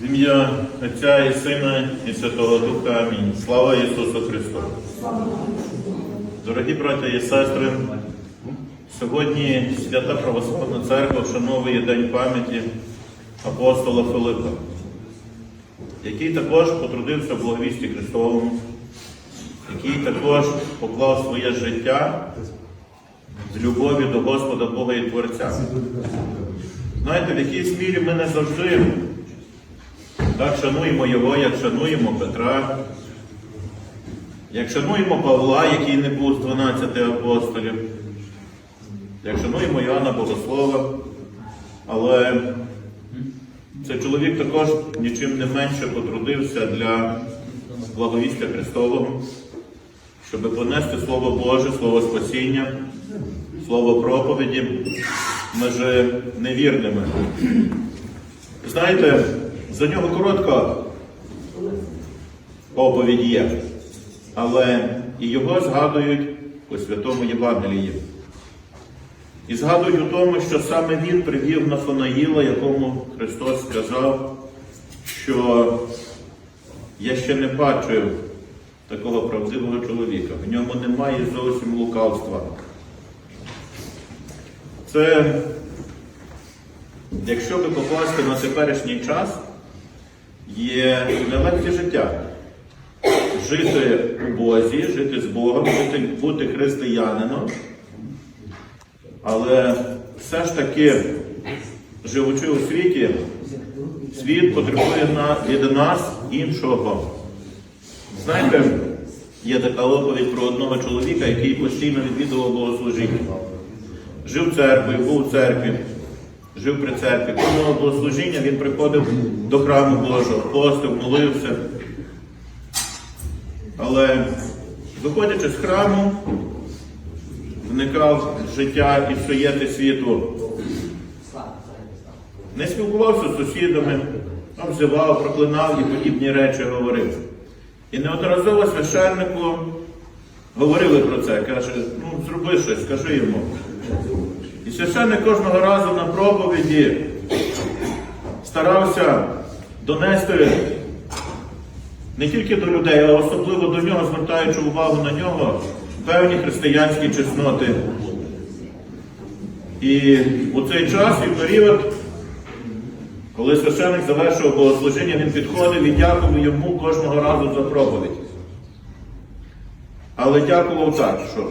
В ім'я Отця і Сина і Святого Духа. Амінь. Слава Ісусу Христу! Дорогі браття і сестри, сьогодні Свята Православна Церква вшановує День пам'яті апостола Филипа, який також потрудився в благовісті Христовому, який також поклав своє життя з любові до Господа Бога і Творця. Знаєте, в якійсь мірі ми не завжди так шануємо його, як шануємо Петра, як шануємо Павла, який не був з 12 апостолів, як шануємо Іоанна Богослова, але цей чоловік також нічим не менше потрудився для благовістя Христового, щоб понести Слово Боже, Слово спасіння, Слово проповіді межи невірними. Знаєте, за нього коротка оповідь є, але і його згадують у Святому Євангелії. І згадують у тому, що саме він привів Нафанаїла, якому Христос сказав, що я ще не бачив такого правдивого чоловіка. В ньому немає зовсім лукавства. Це, якщо би покласти на теперішній час, є нелегке життя. Жити у Бозі, жити з Богом, жити, бути християнином. Але все ж таки, живучи у світі, світ потребує від нас іншого. Знаєте, є така оповідь про одного чоловіка, який постійно відвідував богослужіння. Жив в церкві, був у церкві, жив при церкві. Кожного богослужіння він приходив до храму Божого, постив, молився. Але виходячи з храму, вникав в життя і суєти світу. Не спілкувався з сусідами, обзивав, проклинав і подібні речі говорив. І неодноразово священнику говорили про це. Каже, ну зроби щось, скажи йому. Священник кожного разу на проповіді старався донести не тільки до людей, а особливо до нього, звертаючи увагу на нього, певні християнські чесноти. І у цей час і період, коли священник завершував богослужіння, він підходив і дякував йому кожного разу за проповідь. Але дякував так, що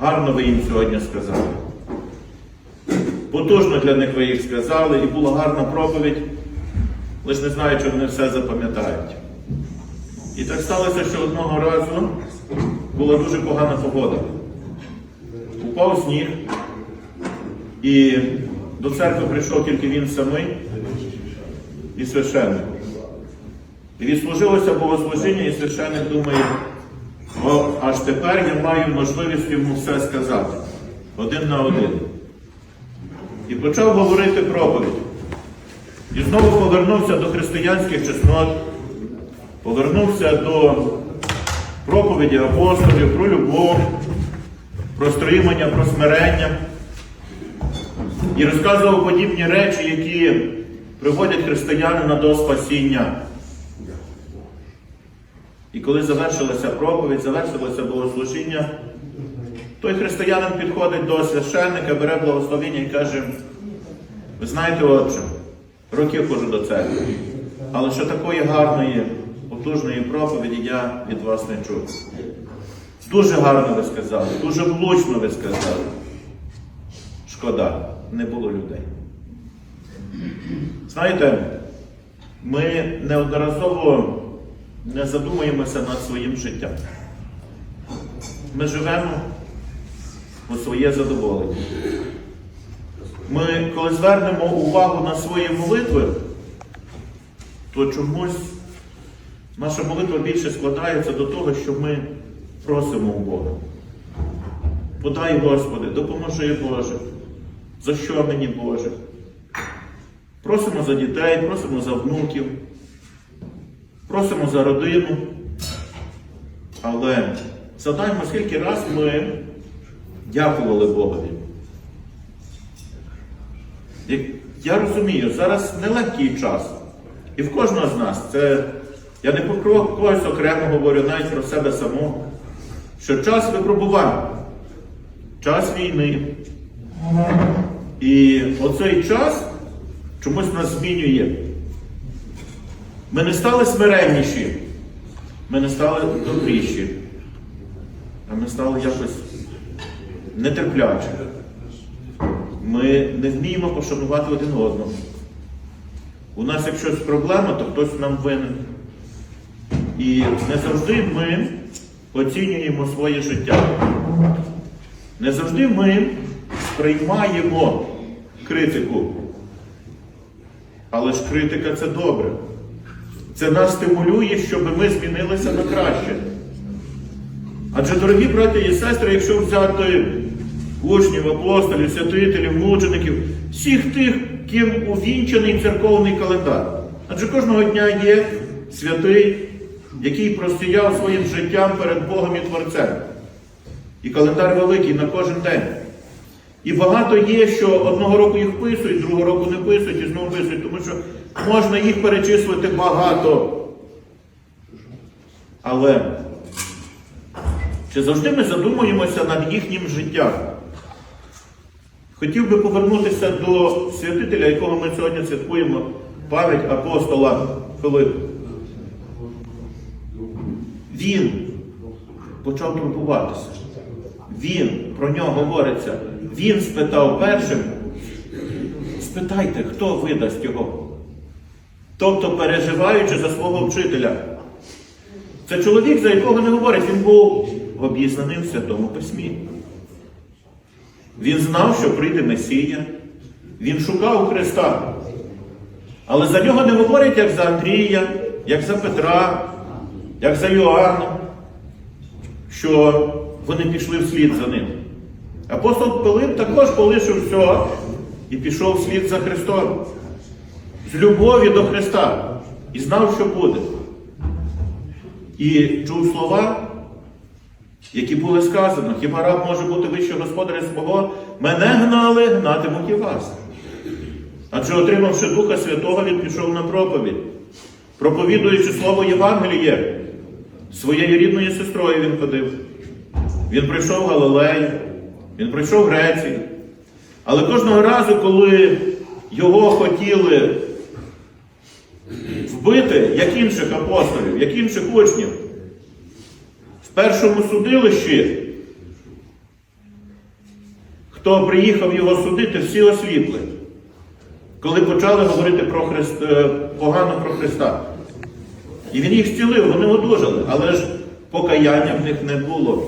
гарно ви їм сьогодні сказали. Потужно для них ви їх сказали, і була гарна проповідь, лише не знаю, чи вони все запам'ятають. І так сталося, що одного разу була дуже погана погода. Упав сніг, і до церкви прийшов тільки він самий і священник. І відслужилося богослужіння, і священник думає, о, аж тепер я маю можливість йому все сказати. Один на один. І почав говорити проповідь. І знову повернувся до християнських чеснот, повернувся до проповіді апостолів про любов, про стримання, про смирення. І розказував подібні речі, які приводять християнина до спасіння. І коли завершилася проповідь, завершилося богослужіння, той християнин підходить до священника, бере благословення і каже, ви знаєте, отче, роки ходжу до церкви, але що такої гарної, потужної проповіді я від вас не чув. Дуже гарно ви сказали, дуже влучно ви сказали. Шкода, не було людей. Знаєте, ми неодноразово не задумуємося над своїм життям. Ми живемо у своє задоволення. Ми, коли звернемо увагу на свої молитви, то чомусь наша молитва більше складається до того, що ми просимо у Бога. Подай, Господи, допоможи Боже. За що мені Боже? Просимо за дітей, просимо за внуків, просимо за родину. Але задаймо, скільки раз ми дякували Богові. Я розумію, зараз нелегкий час. І в кожного з нас це, я не про когось окремо говорю, навіть про себе самого, що час випробувань, час війни. І оцей час чомусь нас змінює. Ми не стали смиренніші, ми не стали добріші, а ми стали якось нетерплячі. Ми не вміємо пошанувати один одного. У нас, якщо щось проблема, то хтось нам винен. І не завжди ми оцінюємо своє життя. Не завжди ми сприймаємо критику. Але ж критика це добре. Це нас стимулює, щоб ми змінилися на краще. Адже, дорогі браті і сестри, якщо взяти учнів, апостолів, святителів, мучеників, всіх тих, ким увінчений церковний календар. Адже кожного дня є святий, який простіяв своїм життям перед Богом і Творцем. І календар великий на кожен день. І багато є, що одного року їх писують, другого року не писують і знову писують, тому що можна їх перечислити багато. Але чи завжди ми задумуємося над їхнім життям? Хотів би повернутися до святителя, якого ми сьогодні святкуємо, пам'ять апостола Филипа. Він почав турбуватися. Він про нього говориться. Він спитав першим. Спитайте, хто видасть його? Тобто, переживаючи за свого вчителя. Це чоловік, за якого не говорить, він був обізнаний в Святому Письмі. Він знав, що прийде Месія. Він шукав Христа. Але за нього не говорять, як за Андрія, як за Петра, як за Йоанна, що вони пішли вслід за ним. Апостол Пилип також полишив все і пішов вслід за Христом. З любові до Христа. І знав, що буде. І чув слова, які були сказано, хіба раб може бути вище господаря свого, мене гнали, гнатимуть і вас. Адже отримавши Духа Святого, він пішов на проповідь, проповідуючи слово Євангеліє, своєю рідною сестрою він ходив. Він прийшов в Галилею, він прийшов в Грецію. Але кожного разу, коли його хотіли вбити, як інших апостолів, як інших учнів, першому судилищі, хто приїхав його судити, всі осліпли, коли почали говорити про Христ, е, погано про Христа. І він їх зцілив, вони одужали, але ж покаяння в них не було.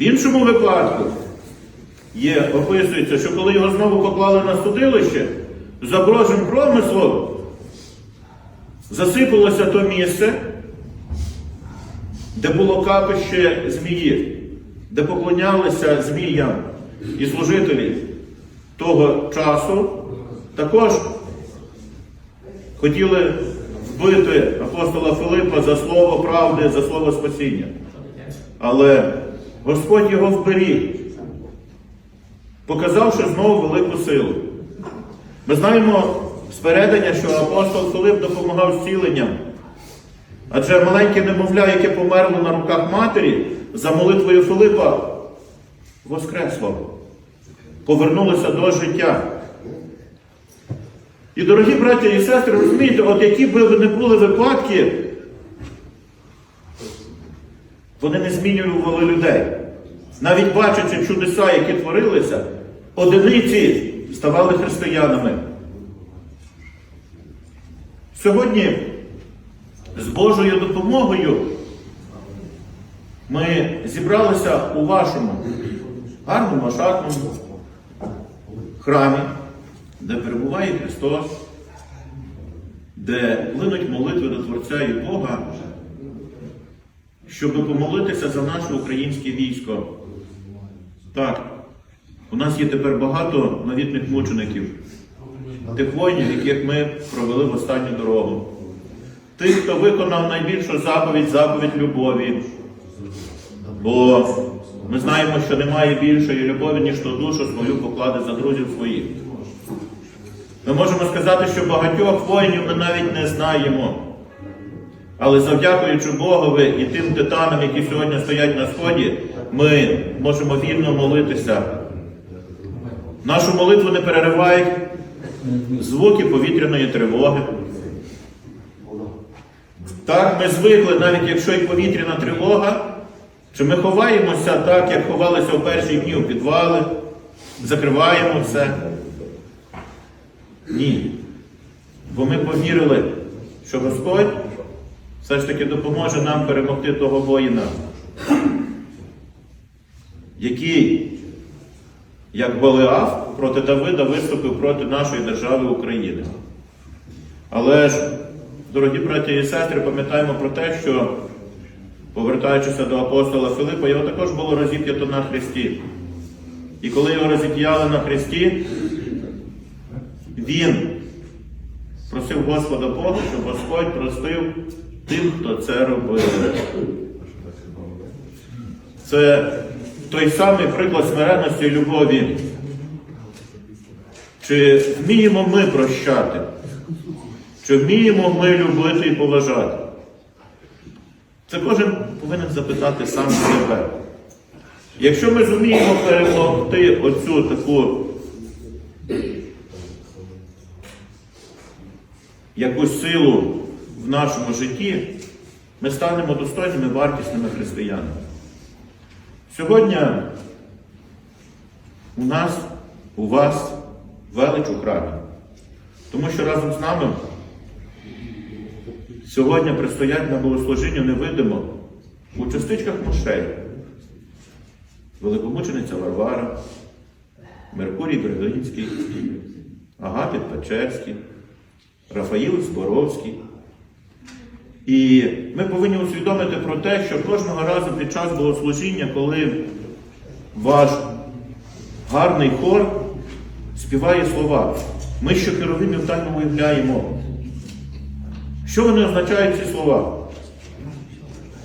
В іншому випадку є, описується, що коли його знову поклали на судилище, за Божим промислом засипалося то місце, де було капище змії, де поклонялися зміям і служителі того часу, також хотіли вбити апостола Филипа за слово правди, за слово спасіння. Але Господь його вберіг, показавши знову велику силу. Ми знаємо з передання, що апостол Филип допомагав зціленням. Адже маленьке немовля, яке померло на руках матері, за молитвою Филипа воскресло, повернулося до життя. І, дорогі браті і сестри, розумієте, от які б не були випадки, вони не змінювали людей. Навіть бачачи чудеса, які творилися, одиниці ставали християнами. Сьогодні з Божою допомогою ми зібралися у вашому гарному шатному храмі, де перебуває Христос, де плинуть молитви до Творця і Бога, щоб помолитися за наше українське військо. Так, у нас є тепер багато новітних мучеників, тих воїнів, яких ми провели в останню дорогу. Тих, хто виконав найбільшу заповідь, заповідь любові. Бо ми знаємо, що немає більшої любові, ніж хто душу свою покладе за друзів своїх. Ми можемо сказати, що багатьох воїнів ми навіть не знаємо. Але завдякуючи Богові і тим титанам, які сьогодні стоять на сході, ми можемо вільно молитися. Нашу молитву не переривають звуки повітряної тривоги. Так, ми звикли, навіть якщо і повітряна тривога, що ми ховаємося так, як ховалися в перші дні у підвали, закриваємо все. Ні. Бо ми повірили, що Господь все ж таки допоможе нам перемогти того воїна, який, як Голіаф, проти Давида виступив проти нашої держави України. Але ж, дорогі браті і сестри, пам'ятаємо про те, що, повертаючися до апостола Филипа, його також було розіп'ято на хресті. І коли його розіп'яли на хресті, він просив Господа Бога, щоб Господь простив тим, хто це робив. Це той самий приклад смиренності і любові. Чи вміємо ми прощати? Чи вміємо ми любити і поважати? Це кожен повинен запитати сам себе. Якщо ми зуміємо перемогти оцю таку якусь силу в нашому житті, ми станемо достойними вартісними християнами. Сьогодні у нас, у вас велич у храмі. Тому що разом з нами сьогодні предстоять на богослужінню невидимо у частичках мощей. Великомучениця Варвара, Меркурій Бергинський, Агапіт Печерський, Рафаїл Зборовський. І ми повинні усвідомити про те, що кожного разу під час богослужіння, коли ваш гарний хор співає слова, ми що херовимів тайно уявляємо. Що вони означають ці слова?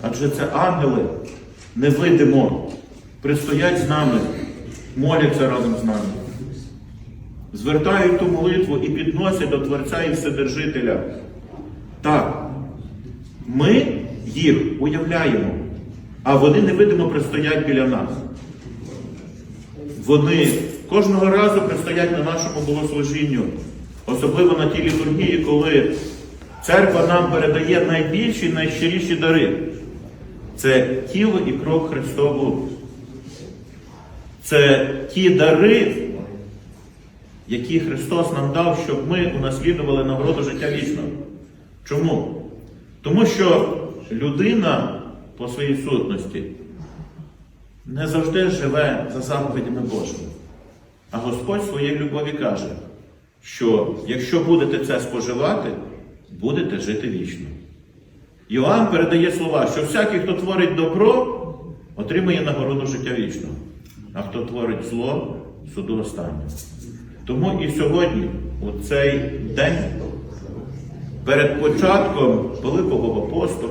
Адже це ангели невидимо, пристоять з нами, моляться разом з нами, звертають ту молитву і підносять до Творця і Вседержителя. Так, ми їх уявляємо, а вони невидимо пристоять біля нас. Вони кожного разу пристоять на нашому богослужінню, особливо на тій літургії, коли церква нам передає найбільші, найщиріші дари. Це тіло і кров Христову. Це ті дари, які Христос нам дав, щоб ми унаслідували нагороду життя вічного. Чому? Тому що людина по своїй сутності не завжди живе за заповідями Божими. А Господь своєї любові каже, що якщо будете це споживати, будете жити вічно. Йоанн передає слова, що всякий, хто творить добро, отримує нагороду життя вічного, а хто творить зло, суду останнього. Тому і сьогодні, у цей день, перед початком Пилипового посту,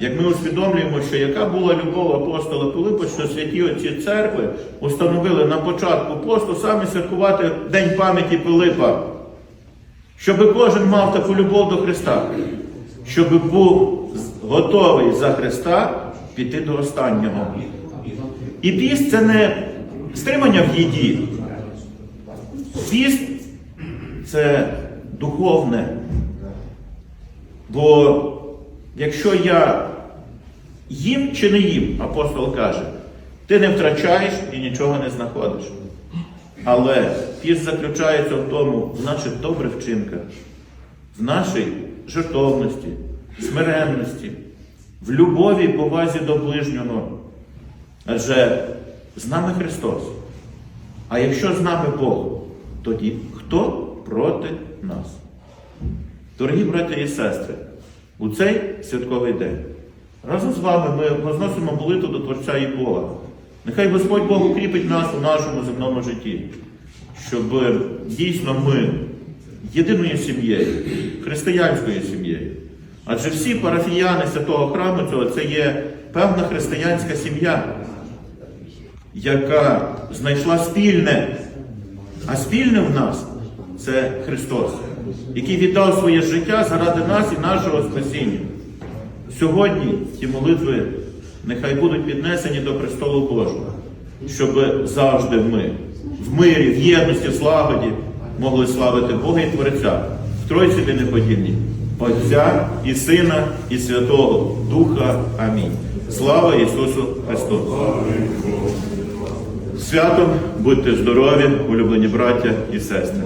як ми усвідомлюємо, що яка була любов апостола Пилипа, що святі отці церкви установили на початку посту саме святкувати День пам'яті Пилипа, щоб кожен мав таку любов до Христа, щоб був готовий за Христа піти до останнього. І піст це не стримання в їді. Піст це духовне. Бо якщо я їм чи не їм, апостол каже, ти не втрачаєш і нічого не знаходиш. Але піст заключається в тому, в наших добрих вчинках, в нашій жертовності, смиренності, в любові і повазі до ближнього. Адже з нами Христос. А якщо з нами Бог, тоді хто проти нас? Дорогі брати і сестри, у цей святковий день разом з вами ми возносимо молитву до Творця і Бога. Нехай Господь Бог укріпить нас у нашому земному житті, щоб дійсно ми єдиною сім'єю, християнською сім'єю. Адже всі парафіяни святого храму цього це є певна християнська сім'я, яка знайшла спільне. А спільне в нас це Христос, який віддав своє життя заради нас і нашого спасіння. Сьогодні ті молитви нехай будуть піднесені до престолу Божого, щоб завжди ми в мирі, в єдності, в слагоді могли славити Бога і Творця в Тройці де неподільні, Отця і Сина, і Святого Духа. Амінь. Слава Ісусу Христу! Святом будьте здорові, улюблені браття і сестри!